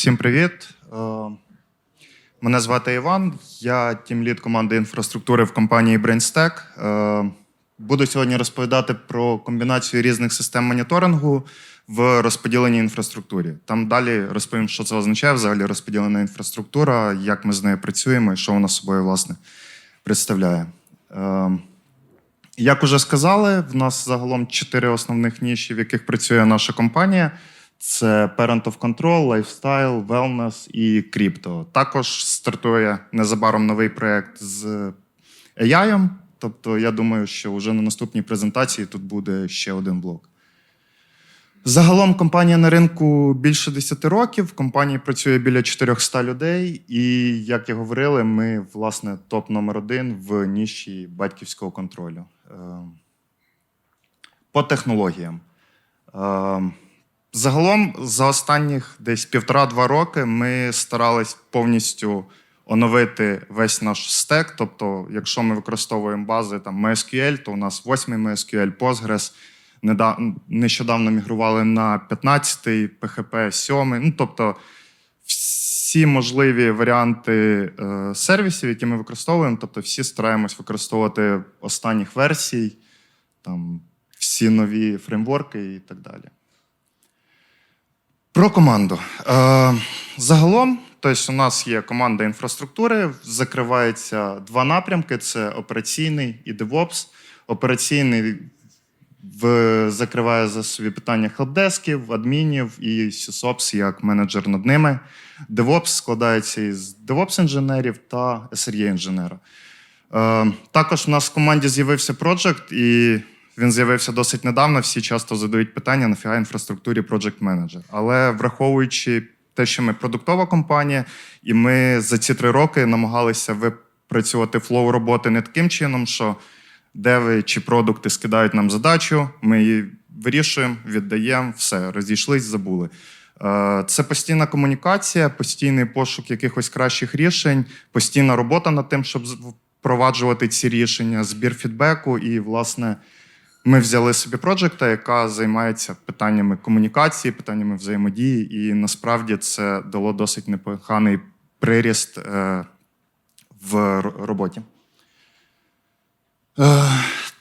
Всім привіт. Е, Мене звати Іван, я тімлід команди інфраструктури в компанії BrainStack. Е, Буду сьогодні розповідати про комбінацію різних систем моніторингу в розподіленій інфраструктурі. Там далі розповім, що це означає взагалі розподілена інфраструктура, як ми з нею працюємо і що вона собою власне представляє. Е, Як уже сказали, в нас загалом чотири основних ніші, в яких працює наша компанія. Це Parent of Control, Lifestyle, Wellness і Crypto. Також стартує незабаром новий проєкт з AI. Тобто, я думаю, що вже на наступній презентації тут буде ще один блок. Загалом компанія на ринку більше 10 років. В компанії працює біля 400 людей, і, як і говорили, ми, власне, топ номер один в ніші батьківського контролю. Е, По технологіям. Загалом за останніх десь півтора-два роки ми старались повністю оновити весь наш стек. Тобто, якщо ми використовуємо бази там MySQL, то у нас 8 MySQL, Postgres. Нещодавно мігрували на 15-й, PHP 7. Ну, тобто, всі можливі варіанти е, сервісів, які ми використовуємо, тобто всі стараємось використовувати останніх версій, там, всі нові фреймворки і так далі. Про команду. Е, загалом, тобто у нас є команда інфраструктури, закривається два напрямки: це операційний і DevOps. Операційний в, закриває за собі питання хелпдесків, адмінів і SysOps як менеджер над ними. DevOps складається із DevOps-інженерів та SRE-інженера. Е, також у нас в команді з'явився проджект, і він з'явився досить недавно. Всі часто задають питання, нафіга інфраструктурі Project Manager. Але враховуючи те, що ми продуктова компанія, і ми за ці три роки намагалися випрацювати флоу роботи не таким чином, що деви чи продукти скидають нам задачу, ми її вирішуємо, віддаємо, все, розійшлись, забули. Е, Це постійна комунікація, постійний пошук якихось кращих рішень, постійна робота над тим, щоб впроваджувати ці рішення, збір фідбеку. І, власне, ми взяли собі проджекта, яка займається питаннями комунікації, питаннями взаємодії, і насправді це дало досить непоганий приріст е, в роботі. Е,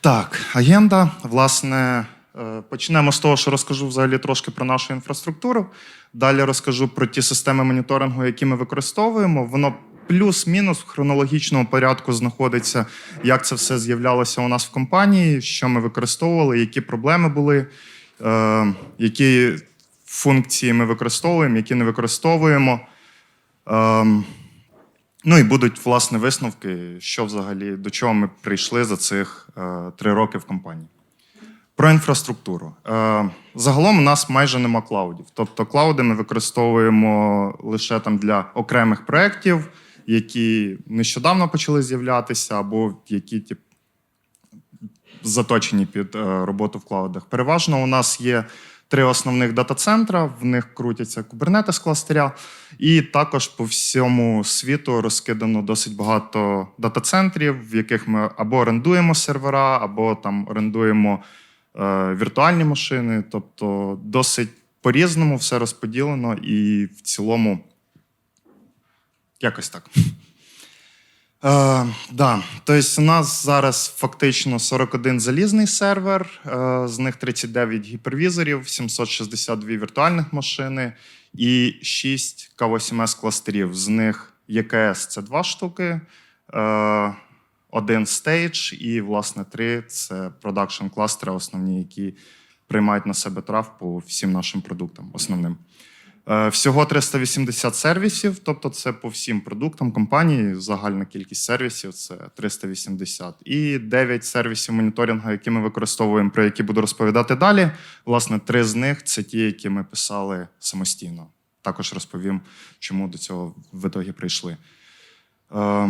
так, агенда. Власне, е, почнемо з того, що розкажу взагалі трошки про нашу інфраструктуру. Далі розкажу про ті системи моніторингу, які ми використовуємо. Воно плюс-мінус в хронологічному порядку знаходиться, як це все з'являлося у нас в компанії, що ми використовували, які проблеми були, е, які функції ми використовуємо, які не використовуємо. Ем, Ну і будуть власне висновки, що взагалі до чого ми прийшли за цих е, три роки в компанії. Про інфраструктуру. Е, загалом у нас майже нема клаудів. Тобто клауди ми використовуємо лише там для окремих проєктів, які нещодавно почали з'являтися, або які тип, заточені під е, роботу в клаудах. Переважно у нас є три основних дата-центра, в них крутяться кубернетес кластера, і також по всьому світу розкидано досить багато дата-центрів, в яких ми або орендуємо сервера, або там орендуємо е, віртуальні машини. Тобто досить по-різному все розподілено і в цілому якось так. Е, да. Тобто у нас зараз фактично 41 залізний сервер, е, з них 39 гіпервізорів, 762 віртуальних машини і 6 K8S кластерів. З них ЄКС це два штуки, е, один стейдж і, власне, три це продакшн кластери, основні, які приймають на себе трав по всім нашим продуктам основним. Е, Всього 380 сервісів, тобто це по всім продуктам компанії. Загальна кількість сервісів це 380. І 9 сервісів моніторингу, які ми використовуємо, про які буду розповідати далі. Власне, три з них це ті, які ми писали самостійно. Також розповім, чому до цього в ітогі прийшли. Е,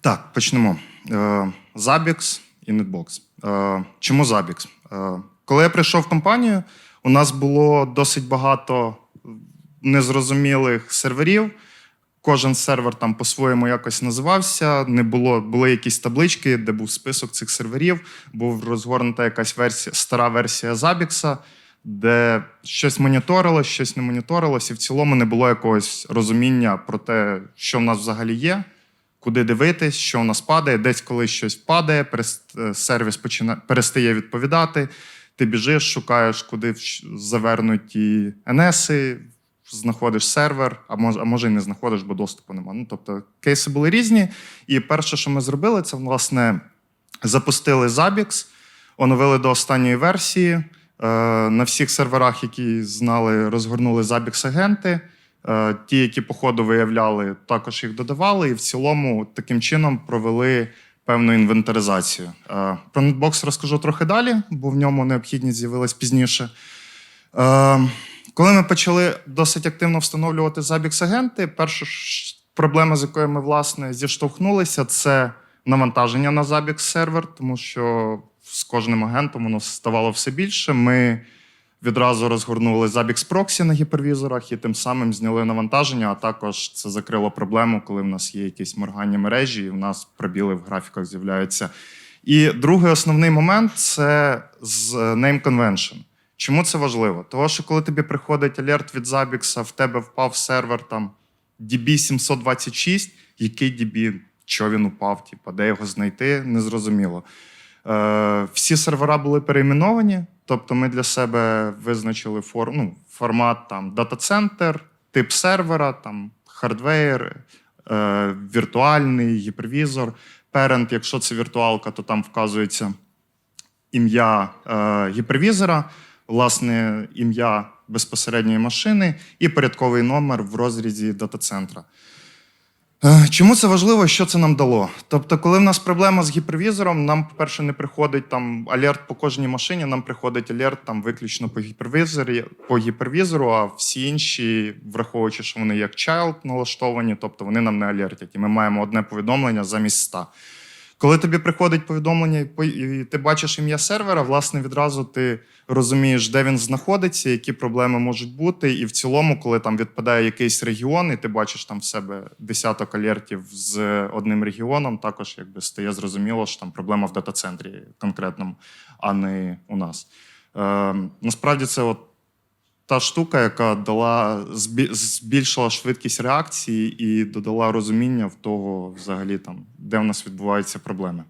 так, почнемо. Е, Zabbix і. Е, чому Zabbix? Е, коли я прийшов в компанію, у нас було досить багато незрозумілих серверів. Кожен сервер там по-своєму якось називався. Не було, були якісь таблички, де був список цих серверів, був розгорнута якась версія, стара версія Zabbix. де щось моніторилось, щось не моніторилось, і в цілому не було якогось розуміння про те, що в нас взагалі є, куди дивитись, що в нас падає, десь колись щось падає, е, сервіс почина... перестає відповідати. Ти біжиш, шукаєш, куди завернуті NS, знаходиш сервер, а може, а може і не знаходиш, бо доступу немає. Ну, тобто кейси були різні. І перше, що ми зробили, це власне запустили Zabbix, оновили до останньої версії. Е, На всіх серверах, які знали, розгорнули Zabbix агенти. Е, Ті, які по ходу виявляли, також їх додавали, і в цілому таким чином провели певну інвентаризацію. Е, Про Netbox розкажу трохи далі, бо в ньому необхідність з'явилась пізніше. Е, Коли ми почали досить активно встановлювати Zabbix-агенти, перша проблема, з якою ми власне зіштовхнулися, це навантаження на Zabbix сервер, тому що з кожним агентом воно ставало все більше. Ми відразу розгорнули Proxy на гіпервізорах і тим самим зняли навантаження, а також це закрило проблему, коли в нас є якісь моргання мережі, і в нас пробіли в графіках з'являються. І другий основний момент це з Name Convention. Чому це важливо? Тому що коли тобі приходить алерт від Zabbix, в тебе впав сервер там DB726, який DB, що він упав, типу, де його знайти, незрозуміло. Е, всі сервера були перейменовані, тобто ми для себе визначили фор, ну, формат там дата-центр, тип сервера, там хардвейр, е, віртуальний, гіпервізор. Parent, якщо це віртуалка, то там вказується ім'я е, гіпервізора, власне, ім'я безпосередньої машини і порядковий номер в розрізі дата-центра. Е, Чому це важливо? Що це нам дало? Тобто, коли в нас проблема з гіпервізором, нам, по-перше, не приходить там алерт по кожній машині, нам приходить алерт там виключно по гіпервізорі, по гіпервізору, а всі інші, враховуючи, що вони як child налаштовані, тобто вони нам не алертять. І ми маємо одне повідомлення замість 100. Коли тобі приходить повідомлення, і ти бачиш ім'я сервера, власне, відразу ти розумієш, де він знаходиться, які проблеми можуть бути. І в цілому, коли там відпадає якийсь регіон, і ти бачиш там в себе десяток алертів з одним регіоном, також якби стає зрозуміло, що там проблема в дата-центрі конкретному, а не у нас. Е, насправді це от та штука, яка дала збільшила швидкість реакції і додала розуміння в того, взагалі, там, де в нас відбуваються проблеми.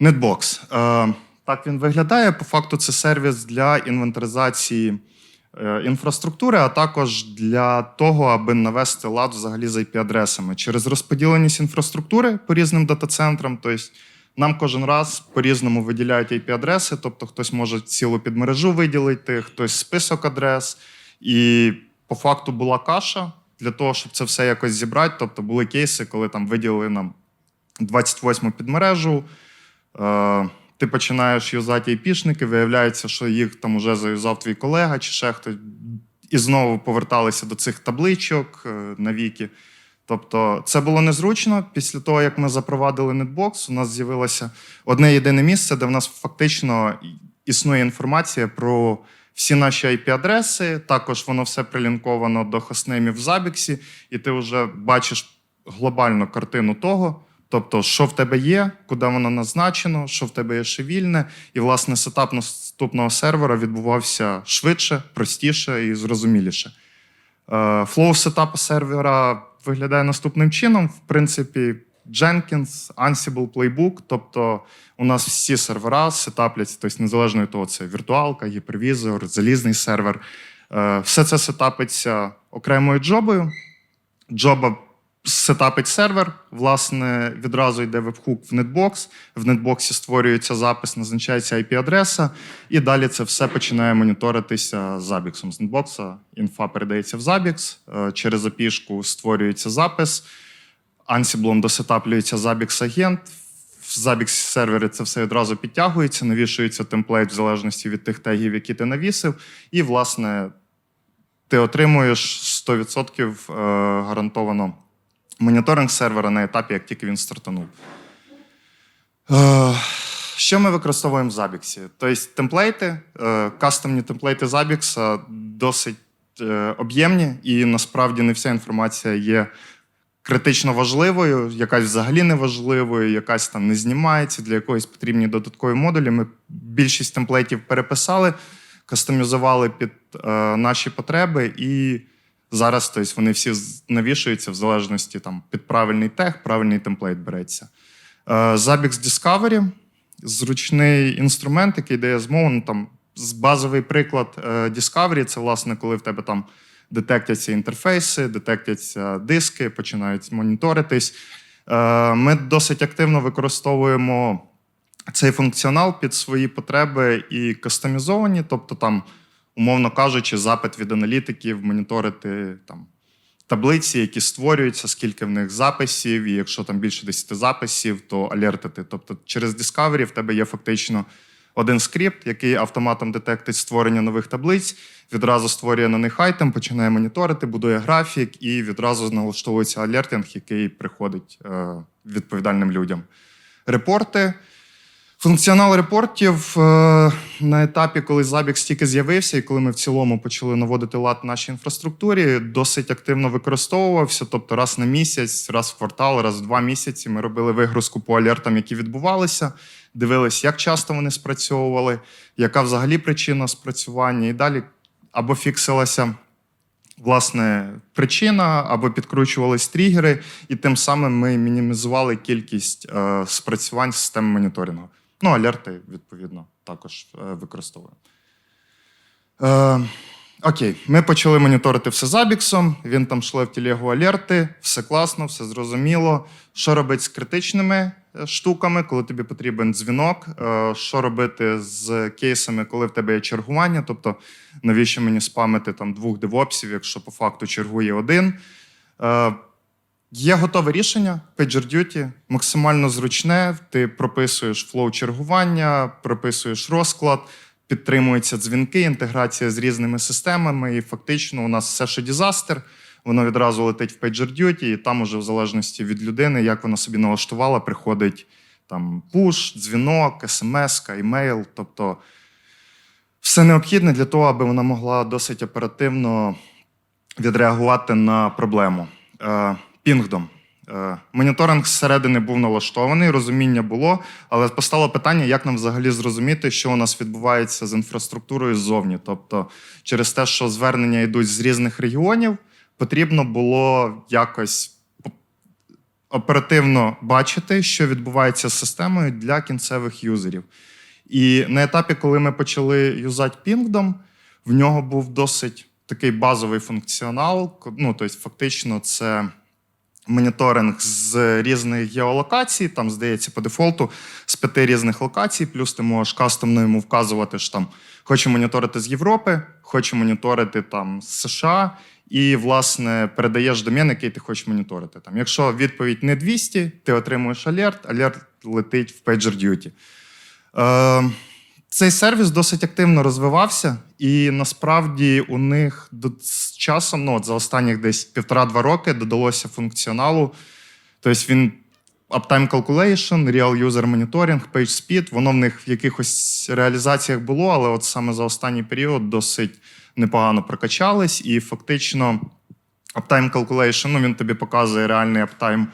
Netbox. Е, так він виглядає. По факту, це сервіс для інвентаризації е, інфраструктури, а також для того, аби навести лад взагалі з IP-адресами через розподіленість інфраструктури по різним дата-центрам. Тобто нам кожен раз по-різному виділяють IP-адреси, тобто хтось може цілу підмережу виділити, хтось список адрес. І по факту була каша для того, щоб це все якось зібрати. Тобто були кейси, коли там виділили нам 28 підмережу. Е, ти починаєш юзати айпішники, виявляється, що їх там уже заюзав твій колега чи ще хтось. І знову поверталися до цих табличок е, навіки. Тобто, це було незручно. Після того, як ми запровадили Netbox, у нас з'явилося одне єдине місце, де в нас фактично існує інформація про всі наші IP-адреси. Також воно все прилінковано до хостнеймів в Забіксі, і ти вже бачиш глобальну картину того. Тобто, що в тебе є, куди воно назначено, що в тебе є ще вільне, і власне сетап наступного сервера відбувався швидше, простіше і зрозуміліше. Е, Флоу сетапу сервера виглядає наступним чином. В принципі, Jenkins, Ansible Playbook, тобто у нас всі сервера сетапляться, тобто незалежно від того, це віртуалка, гіпервізор, залізний сервер. Е, Все це сетапиться окремою джобою. Джоба сетапить сервер, власне, відразу йде вебхук в Netbox. В Netbox створюється запис, назначається IP-адреса, і далі це все починає моніторитися Zabbix. З Netbox інфа передається в Zabbix, е, через API створюється запис, Ansible досетаплюється Zabbix-агент. В Zabbix сервері це все відразу підтягується, навішується темплейт в залежності від тих тегів, які ти навісив, і, власне, ти отримуєш 100% е, гарантовано моніторинг сервера на етапі, як тільки він стартанув. Е, Що ми використовуємо в Zabbix? Тобто темплейти, е, кастомні темплейти Zabbix досить е, об'ємні, і насправді не вся інформація є критично важливою, якась взагалі неважливою, якась там не знімається, для якоїсь потрібні додаткові модулі. Ми більшість темплейтів переписали. кастомізували під наші потреби, і зараз тобто, вони всі навішуються в залежності там, під правильний тег, правильний темплейт береться. Е, Zabbix Discovery зручний інструмент, який дає змогу. Ну, там, базовий приклад е, Discovery це, власне, коли в тебе там детектяться інтерфейси, детектяться диски, починають моніторитись. Е, Ми досить активно використовуємо цей функціонал під свої потреби і кастомізовані, тобто там, умовно кажучи, запит від аналітиків моніторити там. Таблиці, які створюються, скільки в них записів, і якщо там більше 10 записів, то алертити. Тобто через Discovery в тебе є фактично один скрипт, який автоматом детектить створення нових таблиць, відразу створює на них айтем, починає моніторити, будує графік і відразу налаштовується алертинг, який приходить е, відповідальним людям. Репорти. Функціонал репортів е, на етапі, коли Zabbix тільки з'явився, і коли ми в цілому почали наводити лад в нашій інфраструктурі, досить активно використовувався. Тобто, раз на місяць, раз в квартал, раз в два місяці ми робили вигрузку по алертам, які відбувалися, дивились, як часто вони спрацьовували, яка взагалі причина спрацювання, і далі або фіксилася. Власне, причина або підкручувались тригери, і тим самим ми мінімізували кількість е, спрацювань системи моніторингу. Ну, алерти, відповідно, також е, використовуємо. Е, окей, ми почали моніторити все забіксом. Він там шле в телегу алерти, все класно, все зрозуміло. Що робити з критичними е, штуками, коли тобі потрібен дзвінок? Е, що робити з кейсами, коли в тебе є чергування? Тобто, навіщо мені спамити там двох девопсів, якщо по факту чергує один? Е, Є готове рішення PagerDuty, максимально зручне. Ти прописуєш флоу чергування, прописуєш розклад, підтримуються дзвінки, інтеграція з різними системами. І фактично у нас все, що дізастер, воно відразу летить в PagerDuty, і там уже в залежності від людини, як вона собі налаштувала, приходить там пуш, дзвінок, смс, імейл. Тобто все необхідне для того, аби вона могла досить оперативно відреагувати на проблему. Пінгдом. Е, Моніторинг зсередини був налаштований, розуміння було, але постало питання, як нам взагалі зрозуміти, що у нас відбувається з інфраструктурою ззовні. Тобто, через те, що звернення йдуть з різних регіонів, потрібно було якось оперативно бачити, що відбувається з системою для кінцевих юзерів. І на етапі, коли ми почали юзати Pingdom, в нього був досить такий базовий функціонал. Ну, тобто, фактично, це моніторинг з різних геолокацій, там, здається, по дефолту з п'яти різних локацій, плюс ти можеш кастомно йому вказувати, що там хочу моніторити з Європи, хочу моніторити там з США, і, власне, передаєш домен, який ти хочеш моніторити. Там, якщо відповідь не 200, ти отримуєш алерт, алерт летить в PagerDuty. Е, цей сервіс досить активно розвивався, і насправді у них з часом, ну от за останніх десь півтора-два роки, додалося функціоналу. Тобто він Uptime Calculation, Real User Monitoring, Page Speed, воно в них в якихось реалізаціях було, але от саме за останній період досить непогано прокачались, і фактично Uptime Calculation, ну, він тобі показує реальний аптайм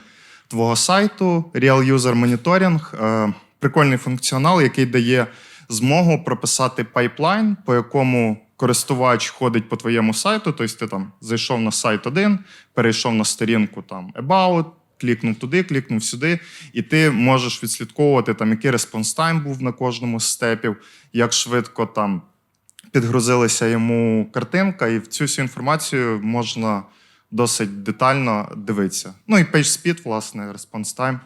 твого сайту, Real User Monitoring, е, прикольний функціонал, який дає змогу прописати пайплайн, по якому користувач ходить по твоєму сайту. Тобто ти там зайшов на сайт один, перейшов на сторінку там About, клікнув туди, клікнув сюди, і ти можеш відслідковувати, там, який респонс тайм був на кожному з степів, як швидко там підгрузилася йому картинка, і в цю всю інформацію можна досить детально дивитися. Ну і PageSpeed, власне, response time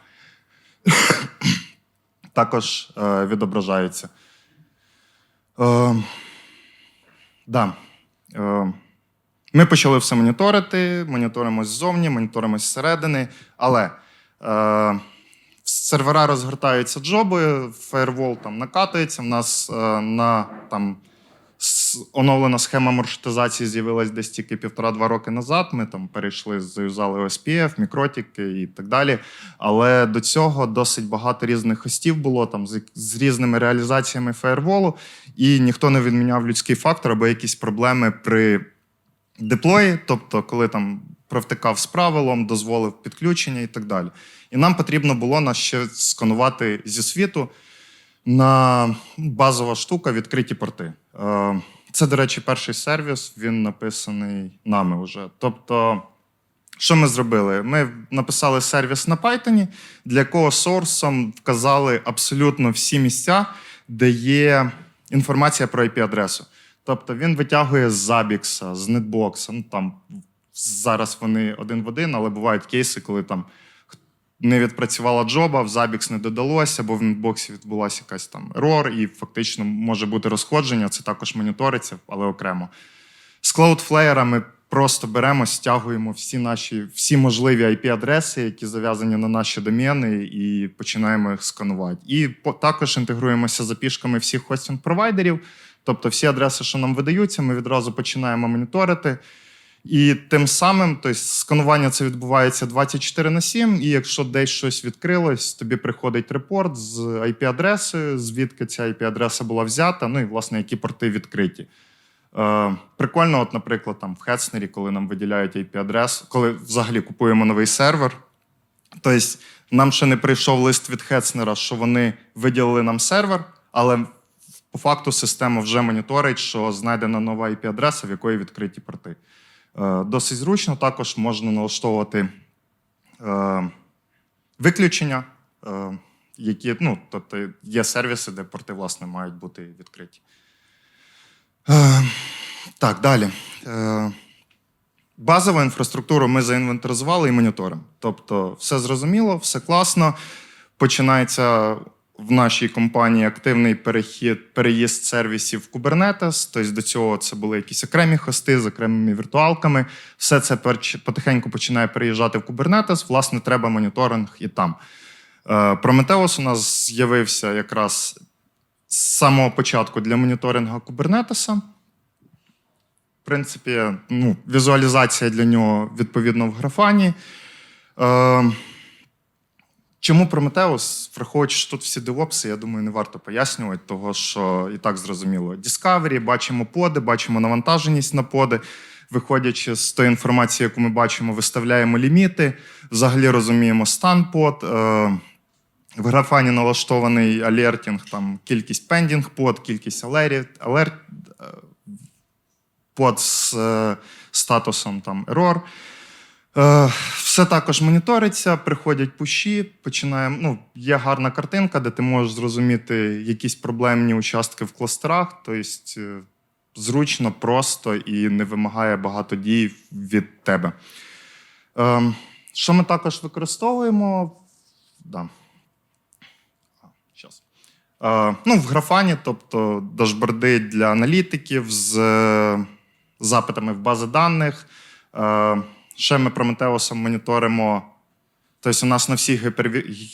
також е, відображається. Е, да. е, ми почали все моніторити, моніторимось ззовні, моніторимось зсередини, але е, сервера розгортаються джоби, фаєрвол там накатується. В нас е, на там оновлена схема маршрутизації з'явилась десь тільки півтора-два роки назад. Ми там перейшли, заюзали OSPF, мікротики і так далі. Але до цього досить багато різних хостів було там з, з різними реалізаціями фаєрволу, і ніхто не відміняв людський фактор або якісь проблеми при деплої, тобто, коли там провтикав з правилом, дозволив підключення і так далі. І нам потрібно було нас ще сканувати зі світу на базова штука відкриті порти. Е, Це, до речі, перший сервіс, він написаний нами вже. Тобто, що ми зробили? Ми написали сервіс на Python, для якого сорсом вказали абсолютно всі місця, де є інформація про IP-адресу. Тобто він витягує з Zabbix, з Netbox, ну там зараз вони один в один, але бувають кейси, коли там не відпрацювала джоба, в Zabbix не додалося, бо в нетбоксі відбулася якась там ерор, і фактично може бути розходження. Це також моніториться, але окремо. З Cloudflare ми просто беремо, стягуємо всі наші всі можливі IP-адреси, які зав'язані на наші домени, і починаємо їх сканувати. І по- також інтегруємося за пішками всіх хостинг-провайдерів. Тобто всі адреси, що нам видаються, ми відразу починаємо моніторити. І тим самим, тобто, сканування це відбувається 24 на 7, і якщо десь щось відкрилось, тобі приходить репорт з IP-адресою, звідки ця IP-адреса була взята, ну і власне які порти відкриті. Е, прикольно, от, наприклад, там в Хетснері, коли нам виділяють IP-адресу, коли взагалі купуємо новий сервер. Тобто, нам ще не прийшов лист від Хетснера, що вони виділили нам сервер, але по факту система вже моніторить, що знайдена нова IP-адреса, в якої відкриті порти. Е, Досить зручно, також можна налаштовувати е, виключення, е, які, ну, тобто є сервіси, де порти, власне, мають бути відкриті. Так, далі. Базову інфраструктуру ми заінвентаризували і моніторимо. Тобто, все зрозуміло, все класно. Починається в нашій компанії активний перехід, переїзд сервісів в Kubernetes. Тобто до цього це були якісь окремі хости з окремими віртуалками. Все це потихеньку починає переїжджати в Kubernetes. Власне, треба моніторинг і там. Е, Prometheus у нас з'явився якраз з самого початку для моніторингу Kubernetes. В принципі, ну, візуалізація для нього відповідно в графані. Е, чому Prometheus? Враховуючи, що тут всі девопси, я думаю, не варто пояснювати, того що і так зрозуміло. Discovery, бачимо поди, бачимо навантаженість на поди. Виходячи з тої інформації, яку ми бачимо, виставляємо ліміти, взагалі розуміємо стан под. Е, в графані налаштований алертінг, там кількість пендінг под, кількість алерт, алерт, под з е, статусом там error. Е, Все також моніториться, приходять пуші, починаємо. Ну, є гарна картинка, де ти можеш зрозуміти якісь проблемні участки в кластерах. Тобто е, зручно, просто і не вимагає багато дій від тебе. Е, Що ми також використовуємо? Да. Ну, в графані, тобто дашборди для аналітиків з запитами в бази даних. Ще ми Prometheus моніторимо. Тобто, у нас на всіх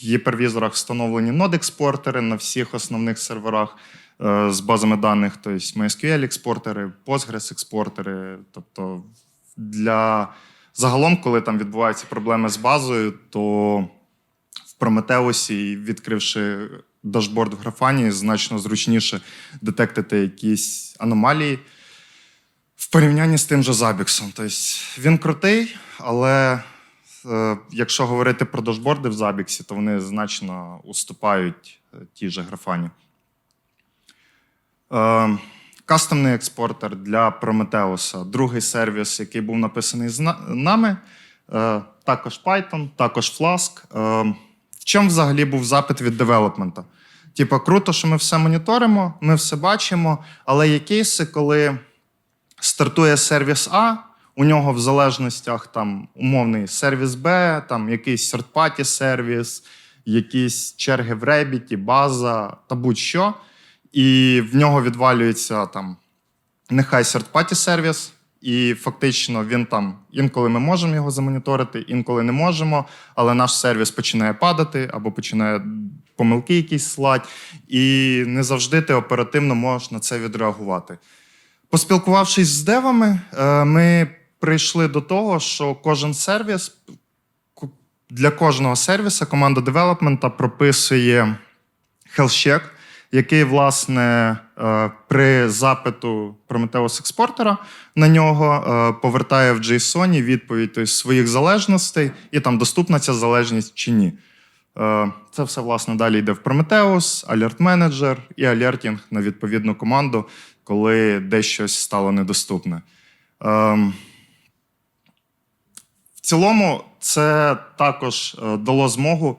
гіпервізорах встановлені нод-експортери, на всіх основних серверах е, з базами даних, тобто MySQL-експортери, Postgres-експортери. Тобто, для загалом, коли там відбуваються проблеми з базою, то в Prometheus, відкривши дашборд в графані, значно зручніше детектити якісь аномалії порівнянні з тим же Zabbix. Тобто він крутий, але е, якщо говорити про дашборди в Zabbix, то вони значно уступають е, тій же графані. Е, Кастомний експортер для Prometheus. Другий сервіс, який був написаний з на- нами. Е, Також Python, також Flask. Е, В чому взагалі був запит від девелопмента? Типа, круто, що ми все моніторимо, ми все бачимо, але є кейси, коли стартує сервіс А, у нього в залежностях там умовний сервіс Б, там якийсь third-party сервіс, якісь черги в Ребіті, база та будь-що. І в нього відвалюється там нехай third-party сервіс, і фактично він там інколи ми можемо його замоніторити, інколи не можемо, але наш сервіс починає падати або починає помилки якісь слати, і не завжди ти оперативно можеш на це відреагувати. Поспілкувавшись з девами, е, ми прийшли до того, що кожен сервіс для кожного сервіса команда девелопмента прописує check, який, власне, е, при запиту Prometheus експортера на нього е, повертає в JSON відповідь тобто, своїх залежностей, і там доступна ця залежність чи ні. Це все, власне, далі йде в Prometheus, Alert Manager і алертінг на відповідну команду. Коли десь стало недоступне. Ем, в цілому, це також е, дало змогу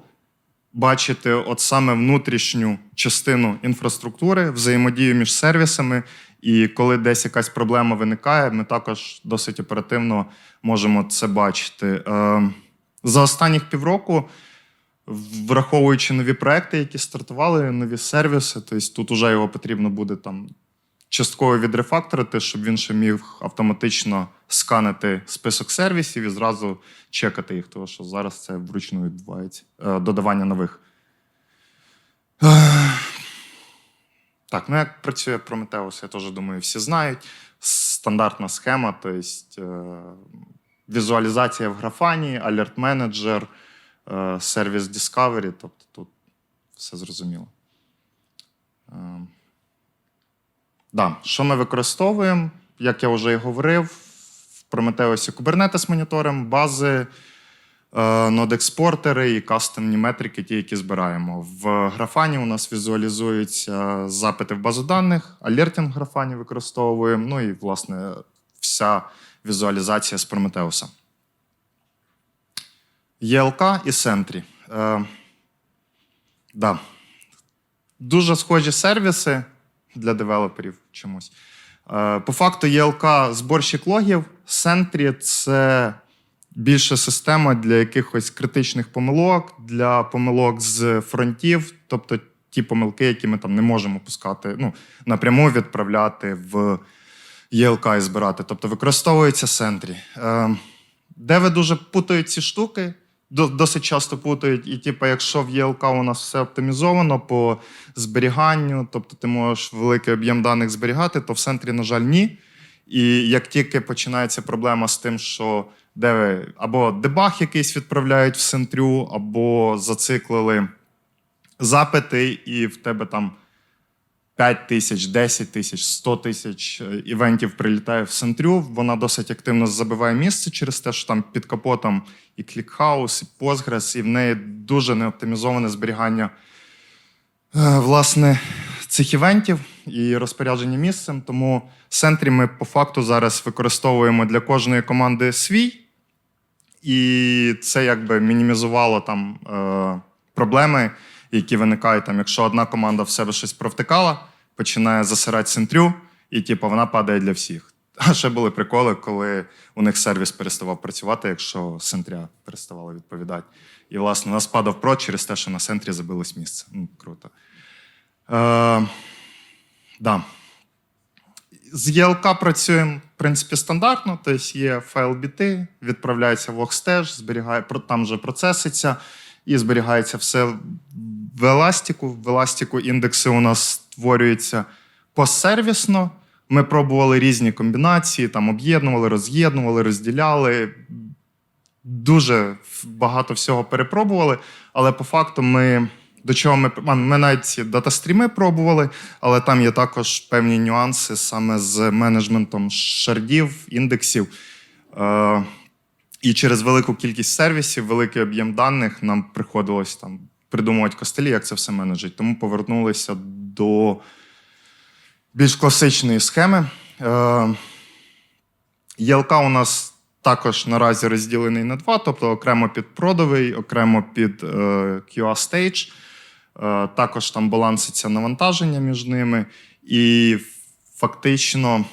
бачити от саме внутрішню частину інфраструктури, взаємодію між сервісами. І коли десь якась проблема виникає, ми також досить оперативно можемо це бачити. Е, За останніх півроку, враховуючи нові проекти, які стартували, нові сервіси, тобто тут вже його потрібно буде там частково відрефакторити, щоб він ще міг автоматично сканити список сервісів і зразу чекати їх, тому що зараз це вручну відбувається е, додавання нових. Так, ну як працює Prometheus, я теж думаю, всі знають. Стандартна схема, тобто е, візуалізація в графані, алерт менеджер, сервіс Discovery, тобто тут все зрозуміло. Да. Що ми використовуємо? Як я вже і говорив, в Prometheus Kubernetes моніторимо, бази, е, нод-експортери і кастомні метрики, ті, які збираємо. В графані у нас візуалізуються запити в базу даних, алертінг графані використовуємо, ну і, власне, вся візуалізація з Prometheus. ЄЛК і Sentry. Е, да. Дуже схожі сервіси для девелоперів чомусь. Е, По факту ЄЛК зборщик логів, Sentry – це більше система для якихось критичних помилок, для помилок з фронтів, тобто ті помилки, які ми там не можемо пускати, ну, напряму відправляти в ЄЛК і збирати. Тобто використовується Sentry. Е, Де ви дуже путають ці штуки, досить часто путають. І, типу, якщо в ЄЛК у нас все оптимізовано по зберіганню, тобто ти можеш великий об'єм даних зберігати, то в центрі, на жаль, ні. І як тільки починається проблема з тим, що де ви або дебаг якийсь відправляють в центрю, або зациклили запити, і в тебе там 5 тисяч, 10 тисяч, 100 тисяч е, івентів прилітає в центрю. Вона досить активно забиває місце через те, що там під капотом і ClickHouse, і Postgres, і в неї дуже неоптимізоване зберігання е, власне цих івентів і розпорядження місцем. Тому Sentry ми по факту зараз використовуємо для кожної команди свій. І це якби мінімізувало там е, проблеми, які виникають там, якщо одна команда в себе щось провтикала, починає засирати центрю, і типу, вона падає для всіх. А ще були приколи, коли у них сервіс переставав працювати, якщо центря переставала відповідати. І, власне, нас падав прод через те, що на центрі забилось місце. Ну, круто. Е, да. З ЄЛК працюємо, в принципі, стандартно, тобто є файл біти, відправляється в Logstash, зберігає, про- там вже процеситься і зберігається все в еластику. В еластику індекси у нас створюються посервісно. Ми пробували різні комбінації, там об'єднували, роз'єднували, розділяли. Дуже багато всього перепробували, але по факту ми до чого ми ми навіть ці датастріми пробували, але там є також певні нюанси саме з менеджментом шардів, індексів. Е, і через велику кількість сервісів, великий об'єм даних нам приходилось там придумувати костелі, як це все менеджить. Тому повернулися до більш класичної схеми. Е, ЄЛК у нас також наразі розділений на два, тобто окремо під продовий, окремо під е, QA Stage. Е, також там баланситься навантаження між ними. І фактично.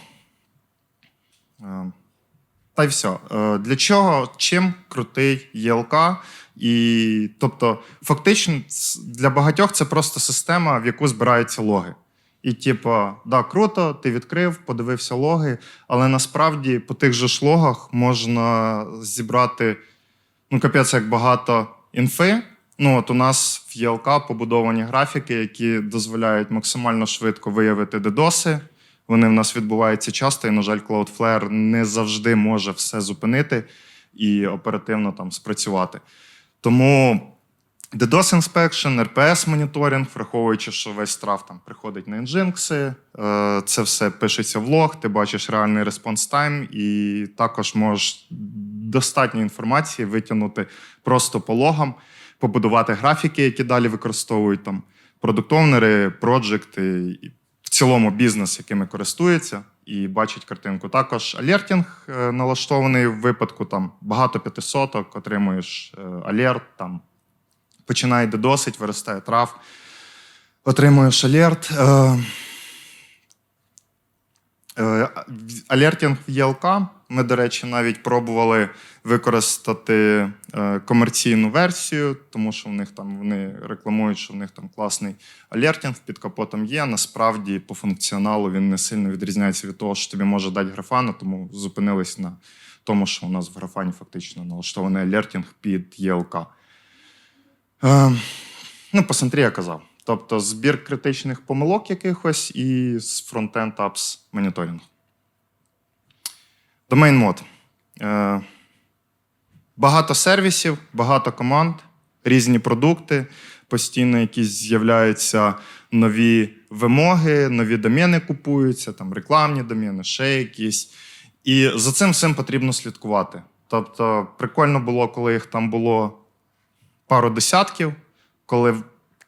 Та й все. Для чого? Чим крутий ЄЛК? І, тобто, фактично, для багатьох це просто система, в яку збираються логи. І, типу, да, круто, ти відкрив, подивився логи, але насправді по тих же ж логах можна зібрати ну, капець, як багато інфи. Ну, от у нас в ЄЛК побудовані графіки, які дозволяють максимально швидко виявити дедоси. Вони в нас відбуваються часто, і, на жаль, Cloudflare не завжди може все зупинити і оперативно там спрацювати. Тому DDoS Inspection, RPS моніторинг, враховуючи, що весь траф там приходить на інжинкси, е, це все пишеться в лог, ти бачиш реальний респонс тайм, і також можеш достатньо інформації витягнути просто по логам, побудувати графіки, які далі використовують там продуктовнери, проджекти. В цілому бізнес, якими користується, і бачить картинку. Також алертінг е, налаштований в випадку там багато п'ятисоток, отримуєш е, алерт, там починає досить, виростає трав, отримуєш алерт. Е, Алертінг в ЄЛК. Ми, до речі, навіть пробували використати е, комерційну версію, тому що в них там вони рекламують, що в них там класний алертінг під капотом є. Насправді, по функціоналу він не сильно відрізняється від того, що тобі може дати графана, тому зупинились на тому, що у нас в графані фактично налаштований алертінг під ЄЛК. Е, ну, по центрі я казав. Тобто збір критичних помилок якихось і з фронтенд апс моніторинг. Domain мод. Е, багато сервісів, багато команд, різні продукти, постійно якісь з'являються нові вимоги, нові домени купуються, там рекламні домени, ще якісь. І за цим всім потрібно слідкувати. Тобто, прикольно було, коли їх там було пару десятків, коли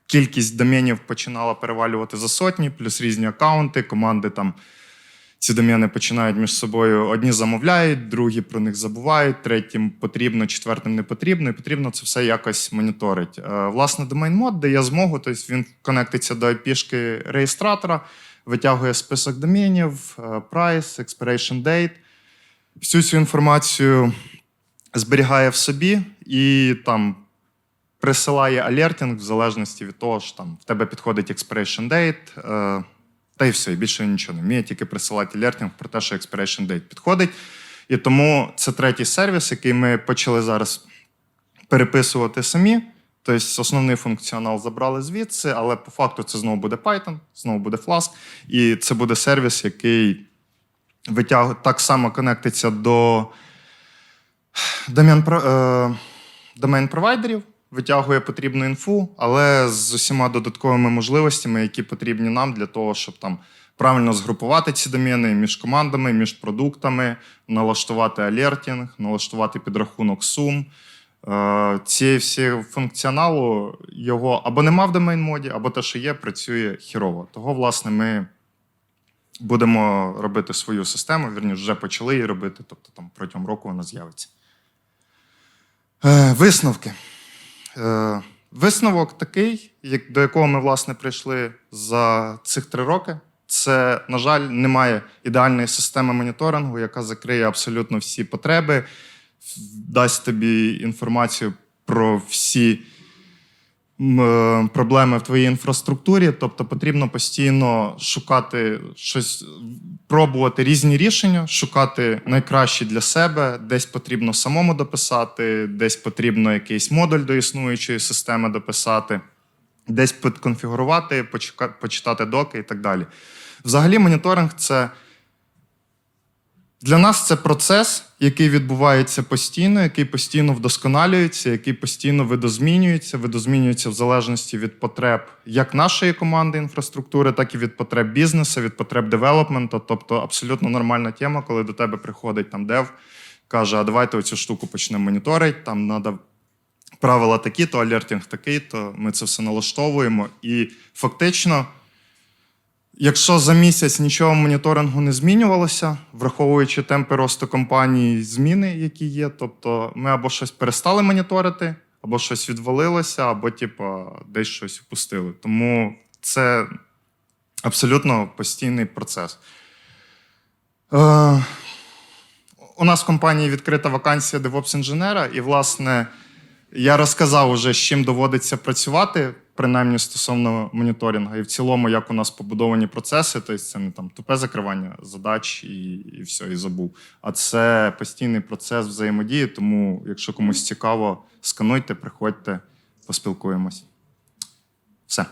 кількість доменів починала перевалювати за сотні, плюс різні аккаунти, команди там. Ці домени починають між собою одні замовляють, другі про них забувають, третім потрібно, четвертим не потрібно, і потрібно це все якось моніторити. Е, Власне, домен мод дає змогу, тобто він конектиться до IP-шки реєстратора, витягує список доменів, е, price, expiration date. Всю цю інформацію зберігає в собі і там присилає алертинг в залежності від того, що там в тебе підходить expiration date, е, та й все, і більше нічого не вміє, тільки присилати алертинг про те, що expiration date підходить. І тому це третій сервіс, який ми почали зараз переписувати самі. Тобто основний функціонал забрали звідси, але по факту це знову буде Python, знову буде Flask, і це буде сервіс, який витягує так само конектиться до домен, витягує потрібну інфу, але з усіма додатковими можливостями, які потрібні нам для того, щоб там правильно згрупувати ці домени між командами, між продуктами, налаштувати алертінг, налаштувати підрахунок сум. Е, Цієї всі функціоналу його або нема в домен моді, або те, що є, працює хірово. Того, власне, ми будемо робити свою систему. Вірніше, вже почали її робити, тобто там протягом року вона з'явиться. Е, Висновки. Е, Висновок такий, як, до якого ми власне прийшли за цих три роки. Це, на жаль, немає ідеальної системи моніторингу, яка закриє абсолютно всі потреби, дасть тобі інформацію про всі проблеми в твоїй інфраструктурі. Тобто потрібно постійно шукати щось, пробувати різні рішення, шукати найкращі для себе. Десь потрібно самому дописати, десь потрібно якийсь модуль до існуючої системи дописати, десь підконфігурувати, почитати доки і так далі. Взагалі, моніторинг це. Для нас це процес, який відбувається постійно, який постійно вдосконалюється, який постійно видозмінюється, видозмінюється в залежності від потреб як нашої команди інфраструктури, так і від потреб бізнесу, від потреб девелопменту. Тобто абсолютно нормальна тема, коли до тебе приходить там дев, каже: а давайте оцю штуку почнемо моніторити, там треба правила такі, то алертінг такий, то ми це все налаштовуємо. І фактично. Якщо за місяць нічого моніторингу не змінювалося, враховуючи темпи росту компанії, зміни, які є, тобто ми або щось перестали моніторити, або щось відвалилося, або типу, десь щось впустили. Тому це абсолютно постійний процес. Е, у нас в компанії відкрита вакансія DevOps-інженера, і, власне, я розказав уже, з чим доводиться працювати, принаймні стосовно моніторингу, і в цілому, як у нас побудовані процеси, тобто це не там тупе закривання задач і, і все, і забув. А це постійний процес взаємодії. Тому, якщо комусь цікаво, скануйте, приходьте, поспілкуємось. Все.